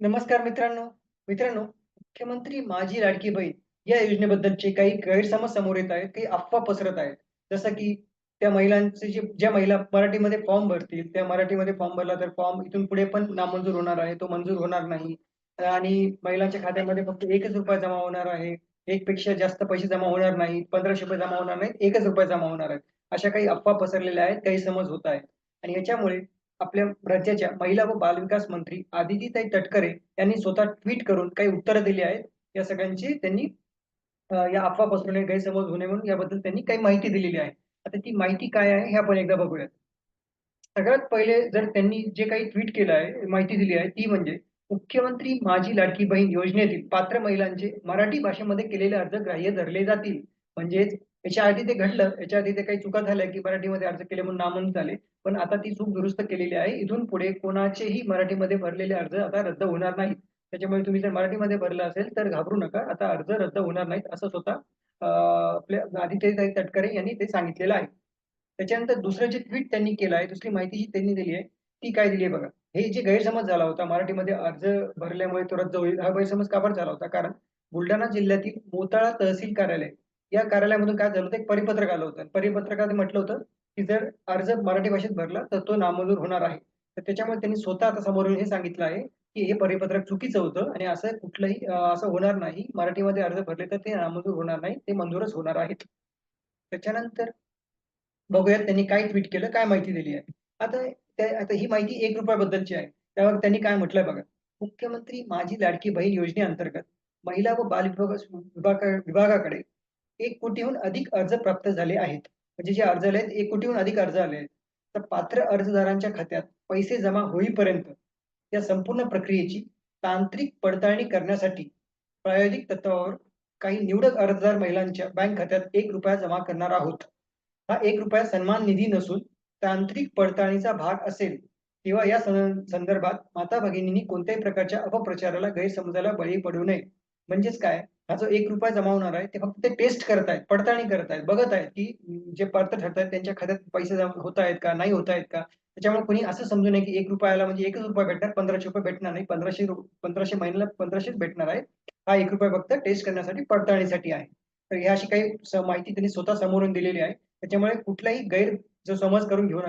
नमस्कार मित्रांनो. मित्रांनो, मुख्यमंत्री माझी लाडकी बहीण या योजनेबद्दलचे काही गैरसमज समोर येत आहेत, काही अफवा पसरत आहेत. जसं की त्या महिलांचे जे ज्या महिला मराठीमध्ये फॉर्म भरतील, त्या मराठीमध्ये फॉर्म भरला तर फॉर्म इथून पुढे पण नामंजूर होणार आहे, तो मंजूर होणार नाही. आणि महिलांच्या खात्यामध्ये फक्त एकच रुपया जमा होणार आहे. एक पेक्षा जास्त पैसे जमा होणार नाही पंधराशे रुपये जमा होणार नाहीत, ₹1च जमा होणार आहेत. अशा काही अफवा पसरलेल्या आहेत, काही समज होत आहेत. आणि याच्यामुळे आपल्या राज्याच्या महिला व बालविकास मंत्री आदितीताई तटकरे यांनी स्वतः ट्वीट करून काही उत्तरं दिली आहेत. या सगळ्यांची त्यांनी या अफवा पसरू नये, गैरसमज होऊ नये म्हणून याबद्दल त्यांनी काही माहिती दिलेली आहे. आता ती माहिती काय आहे हे आपण एकदा बघूयात. सगळ्यात पहिले जर त्यांनी जे काही ट्वीट केलं आहे, माहिती दिली आहे ती म्हणजे मुख्यमंत्री माझी लाडकी बहीण योजनेतील पात्र महिलांचे मराठी भाषेमध्ये केलेले अर्ज ग्राह्य धरले जातील. म्हणजेच याच्या आधी ते घडलं, याच्या आधी ते काही चुका झाल्या, की मराठीमध्ये अर्ज केले म्हणून नामंजूर झाले. पण आता ती चूक दुरुस्त केलेली आहे. इथून पुढे कोणाचेही मराठीमध्ये भरलेले अर्ज आता रद्द होणार नाहीत. त्याच्यामुळे तुम्ही जर मराठीमध्ये भरलं असेल तर घाबरू नका. आता अर्ज रद्द होणार नाहीत असं स्वतः आपल्या आदित्य तटकरे यांनी ते सांगितलेलं आहे. त्याच्यानंतर दुसरं जे ट्विट त्यांनी केलं आहे, दुसरी माहिती जी त्यांनी दिली आहे, ती काय दिली आहे बघा. हे जे गैरसमज झाला होता मराठीमध्ये अर्ज भरल्यामुळे तो रद्द होईल, हा गैरसमज का झाला होता? कारण बुलढाणा जिल्ह्यातील मोताळा तहसील कार्यालय या कार्यालयामधून काय झालं होतं, एक परिपत्रक आलं होतं. परिपत्रकात म्हटलं होतं, की जर अर्ज मराठी भाषेत भरला तर तो नामंजूर होणार आहे. तर त्याच्यामुळे त्यांनी स्वतः आता समोरून हे सांगितलं आहे, की हे परिपत्रक चुकीचं होतं आणि असं कुठलंही असं होणार नाही. मराठीमध्ये अर्ज भरले तर ते नामंजूर होणार नाही. ते मंजूरच होणार आहेत. त्याच्यानंतर बघूयात त्यांनी काय ट्वीट केलं, काय माहिती दिली आहे. आता आता ही माहिती ₹1 बद्दलची आहे. त्यावर त्यांनी काय म्हटलंय बघा. मुख्यमंत्री माझी लाडकी बहीण योजनेअंतर्गत महिला व बाल विभाग विभागा विभागाकडे एक कोटीहून अधिक अर्ज प्राप्त झाले आहेत. म्हणजे जे अर्ज आले आहेत एक कोटीहून अधिक अर्ज आले आहेत. तर पात्र अर्जदारांच्या खात्यात पैसे जमा होईपर्यंत या संपूर्ण प्रक्रियेची तांत्रिक पडताळणी करण्यासाठी प्रायोगिक तत्वावर काही निवडक अर्जदार महिलांच्या बँक खात्यात एक रुपया जमा करणार आहोत. हा एक रुपया सन्मान निधी नसून तांत्रिक पडताळणीचा भाग असेल. किंवा या संदर्भात माता-भगिनींनी कोणत्याही प्रकारच्या अपप्रचाराला, गैरसमजाला बळी पडू नये. म्हणजेच काय, हा जो ₹1 जमा होणार आहे, ते फक्त ते टेस्ट करत आहेत, पडताळणी करत आहेत, बघत आहेत, की जे पात्र ठरतायत त्यांच्या खात्यात पैसे जमा होत आहेत का, नाही होत आहेत का? त्याच्यामुळे कोणी असं समजू नये, की एक रुपयाला म्हणजे एकच रुपया भेटणार, ₹1500 भेटणार नाही. पंधराशे पंधराशे महिन्याला 1500च भेटणार आहे हा एक रुपया फक्त टेस्ट करण्यासाठी, पडताळणीसाठी आहे. तर ह्या अशी काही माहिती त्यांनी स्वतः समोरून दिलेली आहे. त्याच्यामुळे कुठलाही गैर जो समज करून घेऊ नका.